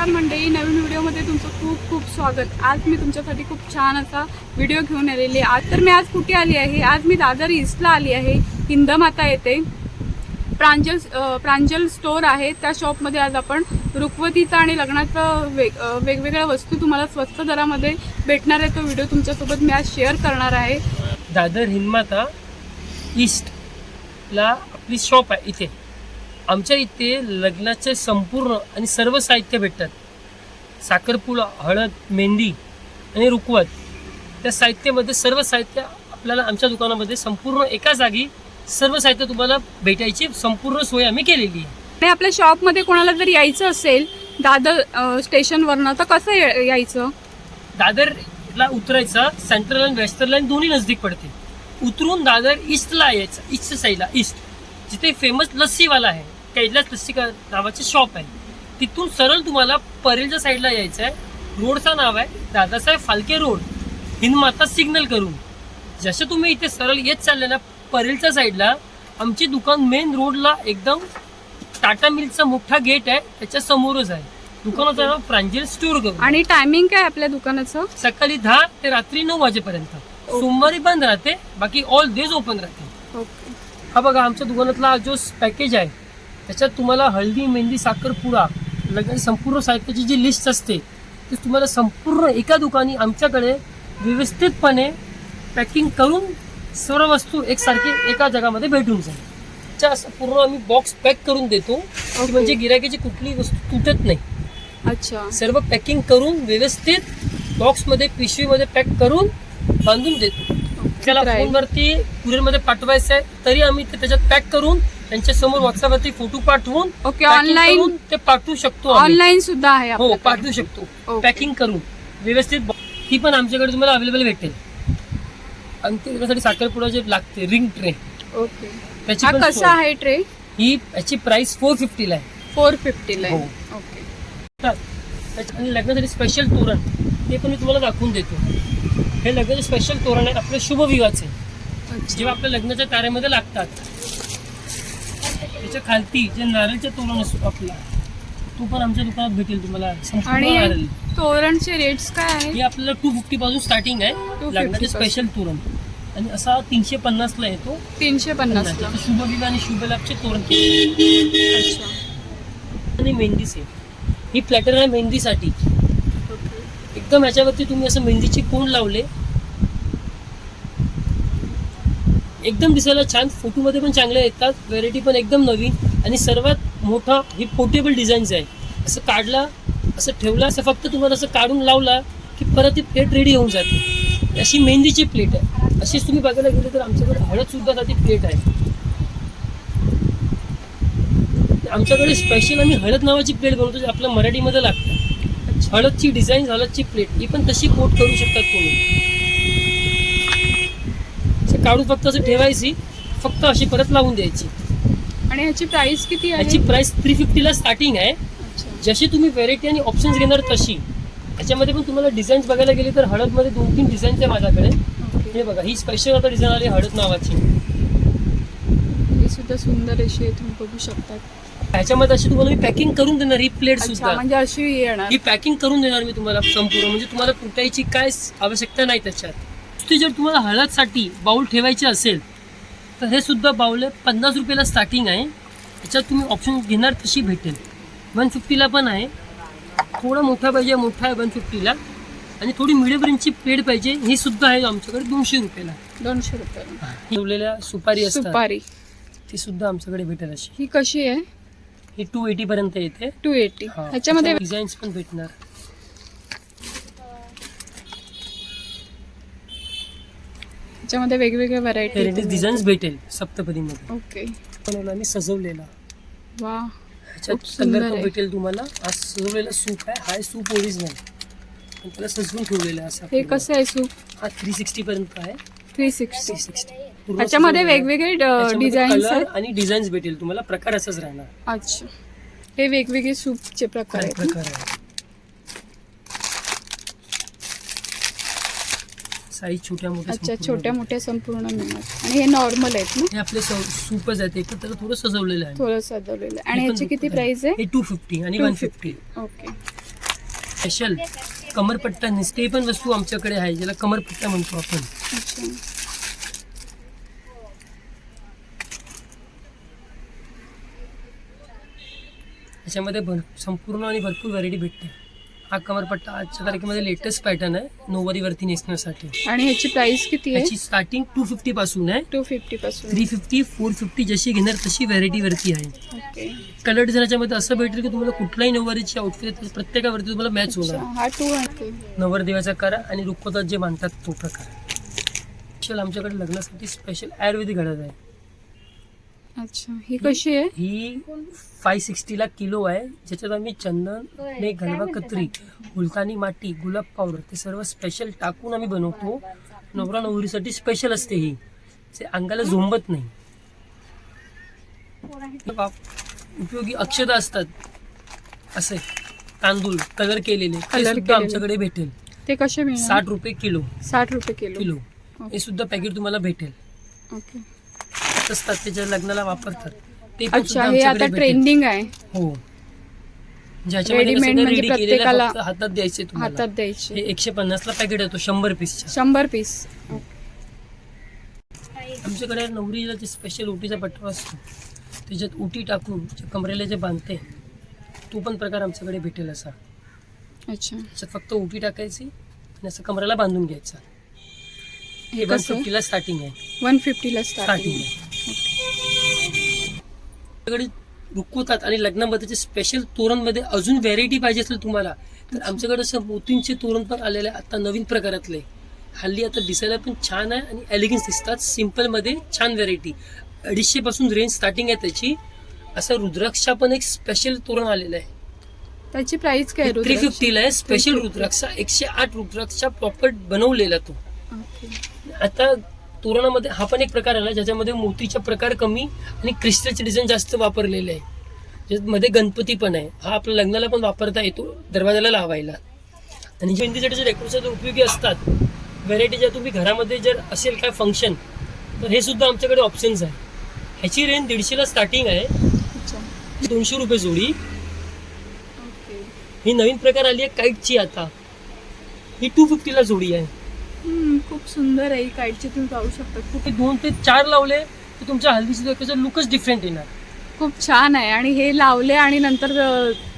नमस्कार मंडळी नवीन व्हिडिओमध्ये तुमचं खूप खूप स्वागत. आज मी तुमच्यासाठी खूप छान असा व्हिडिओ घेऊन आलेली आहे. आज तर मी आज कुठे आली आहे? आज मी दादर ईस्टला आली आहे. हिंदमाता येथे. प्रांजल प्रांजल स्टोर आहे. त्या शॉपमध्ये आज आपण रुखवतीचा आणि लग्नाचं वेग वेगवेगळ्या वस्तू तुम्हाला स्वस्त दरामध्ये भेटणार आहे. तो व्हिडिओ तुमच्यासोबत मी आज शेअर करणार आहे. दादर हिंदमाता ईस्टला आपली शॉप आहे इथे. आमच्या इथे लग्नाचे संपूर्ण आणि सर्व साहित्य भेटतात. साखरपुडा हळद मेहंदी आणि रुकवत. त्या साहित्यामध्ये सर्व साहित्य आपल्याला आमच्या दुकानामध्ये संपूर्ण एका जागी सर्व साहित्य तुम्हाला भेटायची संपूर्ण सोय आम्ही केलेली आहे. आणि आपल्या शॉपमध्ये कोणाला जर यायचं असेल दादर स्टेशनवरनं तर कसं यायचं? दादरला उतरायचं सेंट्रल आणि वेस्टर्न लाईन दोन्ही नजदीक पडते उतरून दादर ईस्टला यायचं ईस्ट साईडला ईस्ट. जिथे फेमस लस्सीवाला आहे. कैलास लस्सी का नावाचे शॉप आहे. तिथून सरळ तुम्हाला परेलच्या साईडला यायचं आहे रोडचं नाव आहे दादासाहेब फालके रोड. हिंदमाता सिग्नल करून. जसं तुम्ही इथे सरळ येत चालले ना परेलच्या साईडला आमची दुकान मेन रोडला एकदम टाटा मिलचा मोठा गेट आहे त्याच्या समोरच आहे. दुकानाचं नाव प्रांजल स्टोर करून. आणि टायमिंग काय आपल्या दुकानाचं? सकाळी दहा ते रात्री नऊ वाजेपर्यंत. सोमवारी बंद राहते बाकी ऑल डेज ओपन राहते. हा बघा आमच्या दुकानातला जो पॅकेज आहे त्याच्यात तुम्हाला हळदी मेहंदी साखरपुडा लग्न संपूर्ण साहित्याची जी लिस्ट असते ती तुम्हाला संपूर्ण एका दुकानी आमच्याकडे व्यवस्थितपणे पॅकिंग करून सर्व वस्तू एकसारखी एका जगामध्ये भेटून जाईल. त्या असं पूर्ण आम्ही बॉक्स पॅक करून देतो. म्हणजे गिरायकीची कुठली वस्तू तुटत नाही. अच्छा. सर्व पॅकिंग करून व्यवस्थित बॉक्समध्ये पिशवीमध्ये पॅक करून बांधून देतो. त्याला. फोनवरती कुरिअरमध्ये पाठवायचं आहे तरी आम्ही ते त्याच्यात पॅक करून त्यांच्यासमोर व्हॉट्सअपवरती फोटो पाठवून ओके packing ऑनलाईन करून ते पाठवू शकतो आम्ही. ऑनलाईन सुद्धा आहे हो आपल्याकडे. पाठवू शकतो. ओके. पॅकिंग करून. व्यवस्थित बॉ- ही पण आमच्याकडे तुम्हाला अवेलेबल भेटेल. आणि ते त्याच्यासाठी साखरपुडा जे लागते रिंग ट्रे ओके त्याची हा पण कसा सोय. आहे ट्रे ही याची प्राइस फोर फिफ्टीला आहे. फोर फिफ्टीला आहे. हो. ओके तर त्याच्या- आणि लग्नासाठी स्पेशल तोरण ते पण मी तुम्हाला दाखवून देतो. हे लग्नाचे स्पेशल तोरण आहे आपले शुभविवाचे अच्छा. जेव्हा आपल्या लग्नाच्या ताऱ्यामध्ये लागतात त्याच्या खालती जे नारळचे तोरण असतो आपला तो पण आमच्या दुकानात भेटेल तुम्हाला. संपूर्ण आणि नारळ. तोरणचे रेट्स काय आहे हे आपल्याला टू फिफ्टी पासून स्टार्टिंग आहे. 250 लग्नाचे स्पेशल तोरण. आणि असा तीनशे पन्नासला येतो तीनशे त्याचे शुभविवाह आणि शुभलाभचे तोरण अच्छा. आणि मेहंदीचे ही प्लॅटर आहे मेहंदीसाठी. एकदम ह्याच्यावरती तुम्ही असं मेहंदीचे कोण लावले? एकदम दिसायला छान. फोटोमध्ये पण चांगले येतात. व्हेरायटी पण एकदम नवीन आणि सर्वात मोठा ही पोर्टेबल डिझाईन्स आहे. असं काढला असं ठेवला असं फक्त तुम्हाला असं काढून लावला की परत ती प्लेट रेडी होऊन जाते. अशी मेहंदीची प्लेट आहे. अशीच तुम्ही बघायला गेले तर आमच्याकडे हळदसुद्धा साठी प्लेट आहे. आमच्याकडे स्पेशल आम्ही हळद नावाची प्लेट बनवतो जे आपल्या मराठीमध्ये लागतं. हळदची डिझाईन हळदची प्लेट ही पण तशी कोट करू शकतात तुम्ही. काढून फक्त असं ठेवायची फक्त अशी परत लावून द्यायची. आणि ह्याची प्राइस किती याची आहे प्राइस थ्री फिफ्टीला स्टार्टिंग आहे. जशी तुम्ही व्हेरायटी आणि ऑप्शन्स घेणार तशी. त्याच्यामध्ये पण तुम्हाला डिझाईन्स बघायला गेले तर हळदमध्ये दोन तीन डिझाईन्स आहे माझ्याकडे. हे बघा ही स्पेशल आता डिझाईन आली हळद नावाची. ही सुद्धा सुंदर अशी आहे तुम्ही बघू शकता ह्याच्यामध्ये अशी तुम्हाला मी पॅकिंग करून देणार ही प्लेट सुद्धा. म्हणजे अशी येणार. ही पॅकिंग करून देणार मी तुम्हाला संपूर्ण. म्हणजे तुम्हाला तुटायची काय आवश्यकता नाही त्याच्यात. ती जर तुम्हाला हळदसाठी बाऊल ठेवायची असेल तर हे सुद्धा बाऊल आहे पन्नास रुपयाला स्टार्टिंग आहे. त्याच्यात तुम्ही ऑप्शन घेणार तशी भेटेल. वन फिफ्टीला पण आहे. थोडा मोठा पाहिजे मोठा आहे वन फिफ्टीला आणि थोडी मिडियम रेंजची प्लेट पाहिजे ही सुद्धा आहे आमच्याकडे दोनशे रुपयाला. दोनशे रुपये. ठेवलेल्या सुपारी असतात. सुपारी. ती सुद्धा आमच्याकडे भेटेल अशी. ही कशी आहे? ही टू एटी पर्यंत येते. टू एटी ह्याच्यामध्ये डिझाईन्स पण भेटणार. ह्याच्यामध्ये वेगवेगळ्या व्हेरायटी डिझाईन्स भेटेल सप्तपदीमध्ये. ओके बनवला सजवलेला. वा ह्याच्यात कलर. भेटेल तुम्हाला. हा सजवलेला सूप आहे. हा आहे सूप ओरिजिनल पण त्याला सजवून ठेवलेलं आहे असं हे. कसं आहे सूप? हा थ्री सिक्स्टी पर्यंत आहे. थ्री सिक्स्टी सिक्स्टी ह्याच्यामध्ये वेगवेगळे डिझाईन्स आहेत. आणि डिझाईन्स भेटेल तुम्हाला. प्रकार असाच राहणार. अच्छा. हे वेगवेगळे सूपचे प्रकार आहेत? प्रकार आहे साईज छोट्या मोठ्या अच्छा संपूर्ण छोट्या. मोठ्या संपूर्ण मिळणार आणि हे नॉर्मल आहेत ना? हे आपले सूपच आहेत. एक त्याला थोडं सजवलेलं आहे. थोडं सजवलेलं आहे. आणि हे पण ह्याची किती प्राइस आहे? टू फिफ्टी आणि वन फिफ्टी 250. ओके स्पेशल कमरपट्टा निसते पण वस्तू आमच्याकडे आहे ज्याला कमरपट्टा म्हणतो आपण. अच्छा. याच्यामध्ये भर संपूर्ण आणि भरपूर व्हरायटी भेटते. हा कमरपट्टा आजच्या तारखेमध्ये लेटेस्ट पॅटर्न आहे नऊवारीवरती नेसण्यासाठी. आणि ह्याची प्राइस किती आहे? याची स्टार्टिंग टू फिफ्टी पासून आहे. टू फिफ्टी पासून. थ्री फिफ्टी फोर फिफ्टी जशी घेणार तशी व्हरायटी वरती आहे. ओके कलर डिझाईनच्यामध्ये असं भेटेल की तुम्हाला कुठल्याही नऊवारीची आउटफिट आहे प्रत्येकावरती तुम्हाला मॅच होणार. हा टू हंड्रेड नवरदेवाचा करा आणि रुखवतात जे मानतात तो प्रकार. स्पेशल आमच्याकडे लग्नासाठी स्पेशल आयुर्वेदिक घडत आहे. अच्छा ही कशी आहे? ही फाय सिक्स्टीला किलो आहे ज्याच्यात आम्ही चंदन ने गलवा कत्री मुलतानी माती गुलाब पावडर ते सर्व स्पेशल टाकून आम्ही बनवतो. नवरा नवरीसाठी स्पेशल असते ही. जे अंगाला झोंबत नाही. उपयोगी अक्षता असतात. असे तांदूळ कलर केलेले सुद्धा केलेले. आमच्याकडे भेटेल. ते कसे मिळणार? साठ रुपये किलो. साठ रुपये किलो. किलो. हे सुद्धा पॅकेट तुम्हाला भेटेल. ओके. असतात ते जे लग्नाला वापरतात. ते पण अच्छा सुद्धा हे आता आमच्याकडे भेटेल. ट्रेंडिंग आहे. हो. ज्याच्यामध्ये कसं Readymade ते म्हणजे ready केलेलं प्रत्येकाला फक्त हातात द्यायचे तुम्हाला. हातात हे द्यायचे एकशे पन्नासला पॅकेट येतो शंभर पीसच्या शंभर पीस आमच्याकडे नवरीला जे स्पेशल उटीचा पटवा असतो त्याच्यात उटी टाकून जे कमरेला जे बांधते तो पण प्रकार आमच्याकडे भेटेल असा. अच्छा. त्याच्यात फक्त उटी टाकायची आणि असं कमरेला बांधून घ्यायचं. हे हे वन कसं फिफ्टीला स्टार्टिंग आहे. वन फिफ्टीला स्टार्टिंग स्टार्टिंग आहे. आमच्याकडे रुकवतात आणि लग्नामध्ये स्पेशल तोरणमध्ये अजून व्हेरायटी पाहिजे असेल तुम्हाला तर आमच्याकडे असं मोतींचे तोरण पण आलेले आहे आता नवीन प्रकारातले. हल्ली आता दिसायला पण छान आहे आणि एलिगन्स दिसतात सिम्पलमध्ये छान व्हेरायटी अडीचशे पासून रेंज स्टार्टिंग आहे त्याची. असं रुद्राक्षा पण एक स्पेशल तोरण आलेलं आहे. त्याची प्राइस काय थ्री? फिफ्टीला आहे स्पेशल 350. रुद्राक्षा एकशे आठ रुद्राक्षा प्रॉपर बनवलेला तो. आता तोरणामध्ये हा पण एक प्रकार आला ज्याच्यामध्ये मोतीचे प्रकार कमी आणि क्रिस्टलचे डिझाईन जास्त वापरलेले आहे. ज्यामध्ये गणपती पण आहे. हा आपल्या लग्नाला पण वापरता येतो दरवाजाला लावायला. आणि जे मेहंदीसाठी डेकोरेशन उपयोगी असतात व्हेरायटी ज्या तुम्ही घरामध्ये जर असेल काय फंक्शन तर हे सुद्धा आमच्याकडे ऑप्शन्स आहे. ह्याची रेंज दीडशेला स्टार्टिंग आहे. दोनशे रुपये जोडी. ही नवीन प्रकार आली आहे काईटची आता. ही टू फिफ्टीला जोडी आहे. खूप सुंदर आहे काईटची तुम्ही पाहू शकता. खूप ते दोन ते चार लावले तर तुमच्या हल्दीची त्याचा लुकच डिफरंट येणार. खूप छान आहे. आणि हे लावले आणि नंतर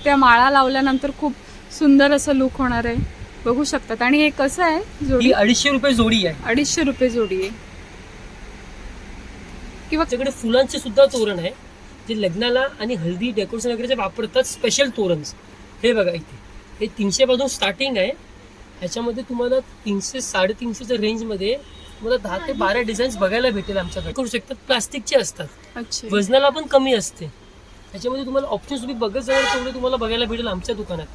त्या माळा लावल्यानंतर खूप सुंदर असं लुक होणार आहे. बघू शकतात. आणि हे कसं आहे ही जोडी अडीचशे रुपये जोडी आहे. अडीचशे रुपये जोडी आहे. किंवा आमच्याकडे फुलांचे सुद्धा तोरण आहे जे लग्नाला आणि हल्दी डेकोरेशन वगैरे जे वापरतात स्पेशल तोरण. हे बघा इथे. हे तीनशे पासून स्टार्टिंग आहे. ह्याच्यामध्ये तुम्हाला तीनशे साडेतीनशेच्या रेंजमध्ये तुम्हाला दहा ते बारा डिझाईन्स बघायला भेटेल आमच्याकडे. करू शकतात प्लास्टिकचे असतात. वजनाला पण कमी असते. त्याच्यामध्ये तुम्हाला ऑप्शन तुम्ही बघत जाणार तेवढे तुम्हाला बघायला भेटेल आमच्या दुकानात.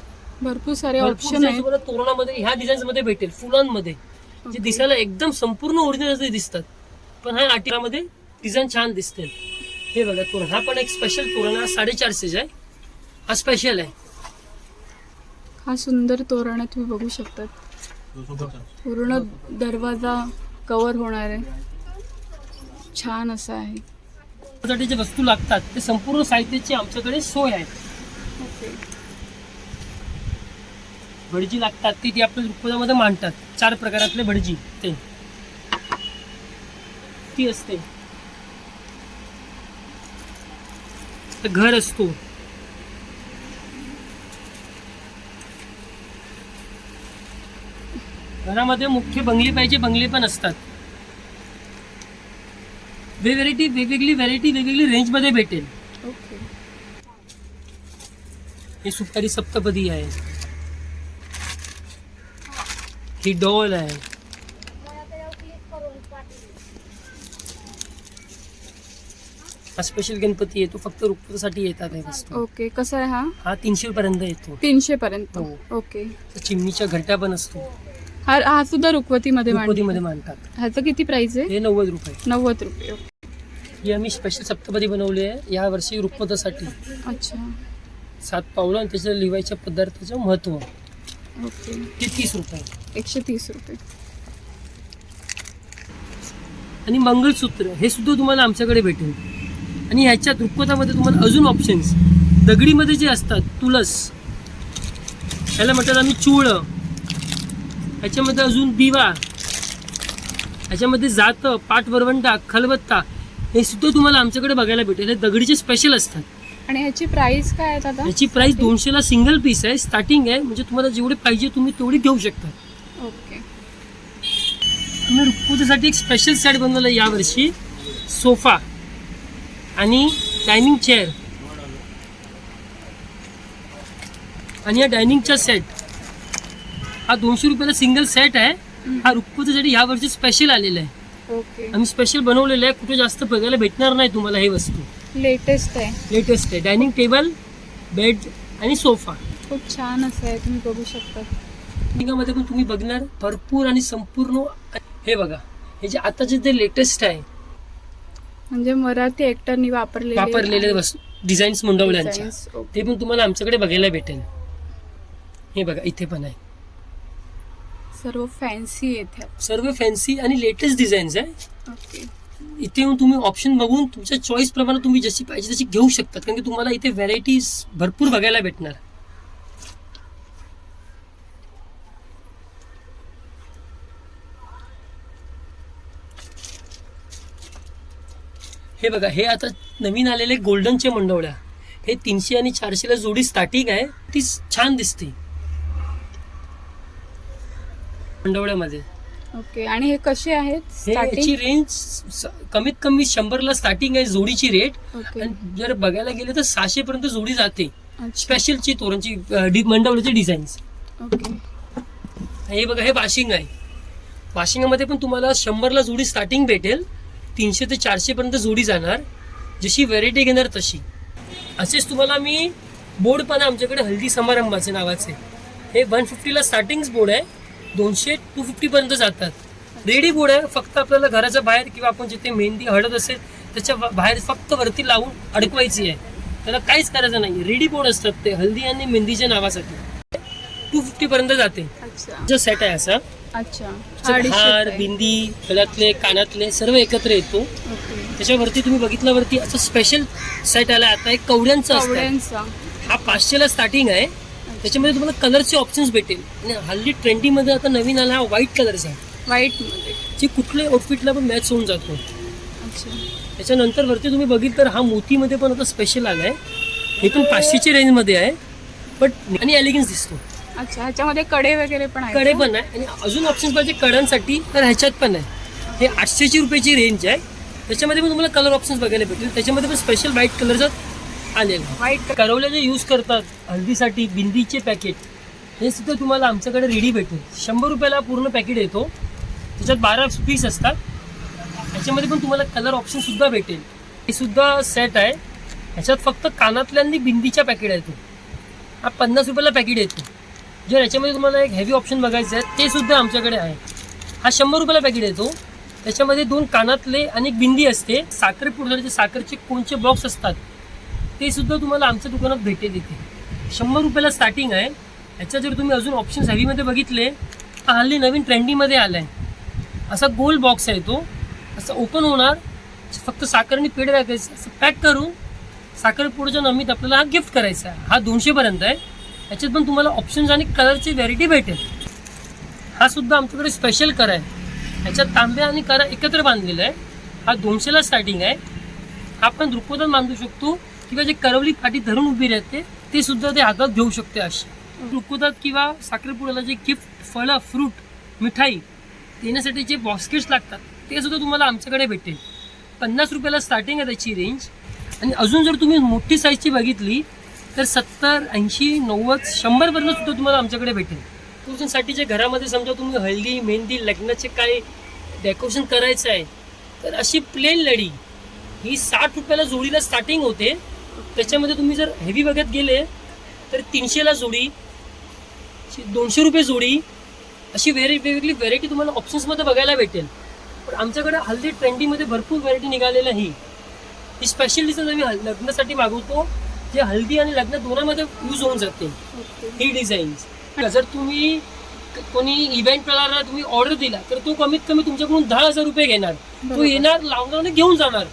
भरपूर सारे ऑप्शन तुम्हाला तोरणामध्ये ह्या डिझाईन्समध्ये भेटेल फुलांमध्ये. जे. दिसायला एकदम संपूर्ण ओरिजिनल दिसतात. पण ह्या आटिरामध्ये डिझाईन छान दिसते हे बघा तोरण. हा पण एक स्पेशल तोरण हा साडेचारशेचा आहे. हा स्पेशल आहे. हा सुंदर तोरण आहे तुम्ही बघू शकतात. पूर्ण दरवाजा कव्हर होणार आहे. छान असा आहे. जे वस्तू लागतात ते संपूर्ण साहित्याची आमच्याकडे सोय आहे. भडजी लागतात ती ती आपल्या रुपयामध्ये मांडतात. चार प्रकारातले भडजी ते. ती असते. घर असतो. घरामध्ये मुख्य बंगले पाहिजे बंगले पण असतात. वेगवेगळी वेगवेगळी व्हरायटी वेगवेगळी रेंजमध्ये भेटेल. ओके. ही सुपारी सप्तपदी आहे. ही डॉल आहे. हा स्पेशल गणपती आहे तो फक्त रुक्मतासाठी येतात हे वस्तू. ओके कसा आहे हा? हा तीनशे पर्यंत येतो. तीनशे पर्यंत हो. ओके. तर चिमणीच्या घरट्या पण असतो. हा हा सुद्धा रुखवतीमध्ये रुपदीमध्ये मांडतात. ह्याचं किती प्राइस आहे? हे नव्वद रुपये. नव्वद रुपये ही आम्ही स्पेशल सप्तपदी बनवली आहे. या वर्षी रुक्मतासाठी अच्छा. सात पावलं आणि त्याच्या लिवायच्या पदार्थाचं महत्त्व. ओके. ते तीस रुपये. एकशे तीस रुपये. आणि मंगळसूत्र हे सुद्धा तुम्हाला आमच्याकडे भेटेल. आणि ह्याच्यात रुक्मतामध्ये तुम्हाला अजून ऑप्शन्स दगडीमध्ये जे असतात तुळस ह्याला म्हणतात आम्ही चूळ ह्याच्यामध्ये अजून दिवा ह्याच्यामध्ये जातं पाट वरवंटा खलबत्ता हे सुद्धा तुम्हाला आमच्याकडे बघायला भेटेल. हे दगडीचे स्पेशल असतात. आणि ह्याची प्राइस काय आहे दादा? याची प्राइस दोनशेला सिंगल पीस आहे. स्टार्टिंग आहे. म्हणजे तुम्हाला जेवढे पाहिजे तुम्ही तेवढी घेऊ शकता. ओके आम्ही एक स्पेशल सेट बनवलं यावर्षी. सोफा. आणि डायनिंग चेअर आणि या डायनिंगचा सेट हा दोनशे रुपयाला सिंगल सेट आहे. हा रुक्पूच्यासाठी यावर्षी स्पेशल आलेला आहे. ओके आम्ही स्पेशल बनवलेलं आहे. कुठे जास्त बघायला भेटणार नाही तुम्हाला हे वस्तू. लेटेस्ट आहे. लेटेस्ट आहे. डायनिंग टेबल बेड आणि सोफा खूप छान असं आहे. तुम्ही बघू शकता. मध्ये पण तुम्ही बघणार भरपूर आणि संपूर्ण. हे बघा. हे जे आताचे जे लेटेस्ट आहे. म्हणजे मराठी ऍक्टरनी वापरलेले वापरलेले वस्तू. डिझाईन्स मुंडवल्यांच्या. ते पण तुम्हाला आमच्याकडे बघायला भेटेल. हे बघा इथे पण आहे. सर्व फॅन्सी येथे सर्व फॅन्सी आणि लेटेस्ट डिझाईन्स आहे. ओके इथे येऊन तुम्ही ऑप्शन बघून तुमच्या चॉईस प्रमाणे तुम्ही जशी पाहिजे तशी घेऊ शकतात कारण की तुम्हाला इथे व्हरायटीज भरपूर बघायला भेटणार. हे बघा हे आता नवीन आलेले गोल्डनचे मंडवळ्या. हे तीनशे आणि चारशेला जोडी स्टार्टिंग आहे. ती छान दिसते. मंडवळ्यामध्ये. ओके आणि हे कसे आहेत हे याची रेंज स- कमीत कमी शंभरला स्टार्टिंग आहे जोडीची रेट ओके. आणि जर बघायला गेलं तर सहाशे पर्यंत जोडी जाते. अच्छा. स्पेशलची तोरणची डि- डिझाईन्स ओके. हे बघा हे वाशिंग आहे. वाशिंगमध्ये पण तुम्हाला शंभरला जोडी स्टार्टिंग भेटेल. तीनशे ते चारशे पर्यंत जोडी जाणार. जशी व्हरायटी घेणार तशी. असेच तुम्हाला मी बोर्ड पण आहे आमच्याकडे हल्दी समारंभाचे नावाचे. हे वन फिफ्टीला स्टार्टिंग बोर्ड आहे. दोनशे टू फिफ्टी पर्यंत जातात. रेडी बोर्ड आहे फक्त आपल्याला घराच्या बाहेर किंवा आपण जिथे मेहंदी हळद असेल त्याच्या बाहेर फक्त वरती लावून अडकवायची आहे. त्याला काहीच करायचं नाही रेडी बोर्ड असतात ते हल्दी आणि मेहंदीच्या नावासाठी. टू फिफ्टी पर्यंत जाते. जो सेट आहे असा. हार. बिंदी गळ्यातले कानातले सर्व एकत्र येतो. त्याच्यावरती तुम्ही बघितल्यावरती असं स्पेशल सेट आला आता एक कवड्यांचा हा पाचशेला स्टार्टिंग आहे. त्याच्यामध्ये तुम्हाला कलरचे ऑप्शन्स भेटेल. आणि हल्ली ट्रेंडिंगमध्ये आता नवीन आला हा व्हाईट कलरचा व्हाईटमध्ये. जे कुठल्याही आउटफिटला पण मॅच होऊन जातो. अच्छा. त्याच्यानंतर वरती तुम्ही बघितलं तर हा मोतीमध्ये पण आता स्पेशल आला आहे हे पण पाचशेच्या रेंजमध्ये आहे. बट आणि एलिगन्स दिसतो. अच्छा ह्याच्यामध्ये कडे वगैरे पण आहेत कडे? पण आहे. आणि अजून ऑप्शन पाहिजे कडांसाठी तर ह्याच्यात पण आहे. हे आठशेची रुपयाची रेंज आहे. त्याच्यामध्ये पण तुम्हाला कलर ऑप्शन्स बघायला भेटतील त्याच्यामध्ये पण स्पेशल व्हाईट कलरचा आलेला. आहे. व्हाईट करवल्या जे यूज करतात हल्दीसाठी बिंदीचे पॅकेट हे सुद्धा तुम्हाला आमच्याकडे रेडी भेटेल. शंभर रुपयाला पूर्ण पॅकेट येतो. त्याच्यात बारा पीस असतात. ह्याच्यामध्ये पण तुम्हाला कलर ऑप्शन सुद्धा भेटेल. हे सुद्धा सेट आहे. ह्याच्यात फक्त कानातल्या आणि बिंदीच्या पॅकेट येतो हा पन्नास रुपयाला पॅकेट येतो. जर याच्यामध्ये तुम्हाला एक हेवी ऑप्शन बघायचं आहे ते सुद्धा आमच्याकडे आहे. हा शंभर रुपयाला पॅकेट येतो. त्याच्यामध्ये दोन कानातले आणि एक बिंदी असते. साखर पुढचे साखरचे कोणचे बॉक्स असतात ते सुद्धा तुम्हाला आमच्या दुकानात भेटेल इथे. शंभर रुपयाला स्टार्टिंग आहे. ह्याच्या जर तुम्ही अजून ऑप्शन्स हेवीमध्ये बघितले तर हल्ली नवीन ट्रेंडिंगमध्ये आला आहे असा गोल बॉक्स आहे तो. असं ओपन होणार. फक्त साखर आणि पेढे टाकायचं. असं पॅक करून पुढच्या नमीत आपल्याला हा गिफ्ट करायचा आहे. हा दोनशेपर्यंत आहे. याच्यात पण तुम्हाला ऑप्शन्स आणि कलरची व्हॅरायटी भेटेल. हा सुद्धा आमच्याकडे स्पेशल कर आहे. ह्याच्यात तांब्या आणि करा एकत्र बांधलेला आहे. हा दोनशेला स्टार्टिंग आहे. हा आपण दृक्पथात बांधू शकतो. किंवा जे करवली पाठी धरून उभी राहते ते सुद्धा ते हातात घेऊ शकते अशी. रुकुदात किंवा साखरपुड्याला जे गिफ्ट फळं फ्रूट मिठाई देण्यासाठी जे बॉस्केट्स लागतात ते सुद्धा तुम्हाला आमच्याकडे भेटेल. पन्नास रुपयाला स्टार्टिंग आहे त्याची रेंज आणि अजून जर तुम्ही मोठी साईजची बघितली तर सत्तर ऐंशी नव्वद शंभरपर्यंत सुद्धा तुम्हाला आमच्याकडे भेटेल. तुमच्यासाठी जे घरामध्ये समजा तुम्ही हळदी मेहंदी लग्नाचे काय डेकोरेशन करायचं आहे तर अशी प्लेन लढी ही साठ रुपयाला जोडीला स्टार्टिंग होते. त्याच्यामध्ये तुम्ही जर हेवी बघत गेले तर तीनशेला जोडी दोनशे रुपये जोडी अशी वेगळी वेगवेगळी व्हेरायटी तुम्हाला ऑप्शन्समध्ये बघायला भेटेल. पण आमच्याकडे हल्दी ट्रेंडिंगमध्ये भरपूर व्हेरायटी निघालेल्या ही ही स्पेशल डिझाईन आम्ही लग्नासाठी मागवतो. जे हल्दी आणि लग्न दोन्हामध्ये यूज होऊन जाते. ही डिझाईन्स जर तुम्ही कोणी इव्हेंट प्रकाराला तुम्ही ऑर्डर दिला तर तो कमीत कमी तुमच्याकडून दहा हजार रुपये घेणार. तो. येणार लावणार आणि घेऊन जाणार.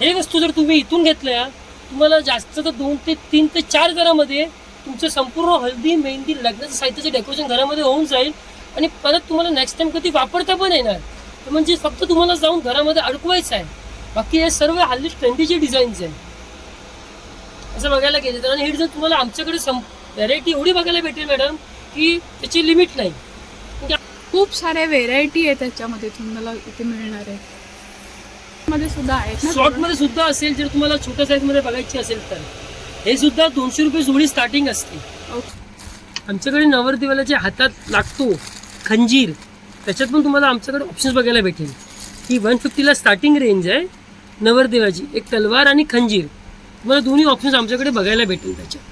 हे वस्तू जर तुम्ही इथून घेतल्या तुम्हाला जास्त तर दोन ते तीन ते चार घरामध्ये तुमचं संपूर्ण हळदी मेहंदी लग्नाचं साहित्याचं डेकोरेशन घरामध्ये होऊन जाईल. आणि परत तुम्हाला नेक्स्ट टाइम कधी वापरता पण येणार. तर म्हणजे फक्त तुम्हाला जाऊन घरामध्ये अडकवायचं आहे. बाकी हे सर्व हल्ली ट्रेंडीचे डिझाईन्स आहे असं बघायला गेलं तर. आणि हे डिझाईन तुम्हाला आमच्याकडे सं व्हरायटी एवढी बघायला भेटेल मॅडम की त्याची लिमिट नाही. खूप साऱ्या व्हेरायटी आहे त्याच्यामध्ये तुम्हाला इथे मिळणार आहे. मध्ये सुद्धा आहेत शॉर्टमध्ये सुद्धा असेल जर तुम्हाला छोट्या साईजमध्ये बघायची असेल तर. हे सुद्धा दोनशे रुपये जोडी स्टार्टिंग असते. आमच्याकडे नवरदेवाला जे हातात लागतो खंजीर. त्याच्यात पण तुम्हाला आमच्याकडे ऑप्शन्स बघायला भेटेल. ही वन फिफ्टीला स्टार्टिंग रेंज आहे. नवरदेवाची एक तलवार आणि खंजीर. तुम्हाला दोन्ही ऑप्शन्स आमच्याकडे बघायला भेटेल त्याच्यात.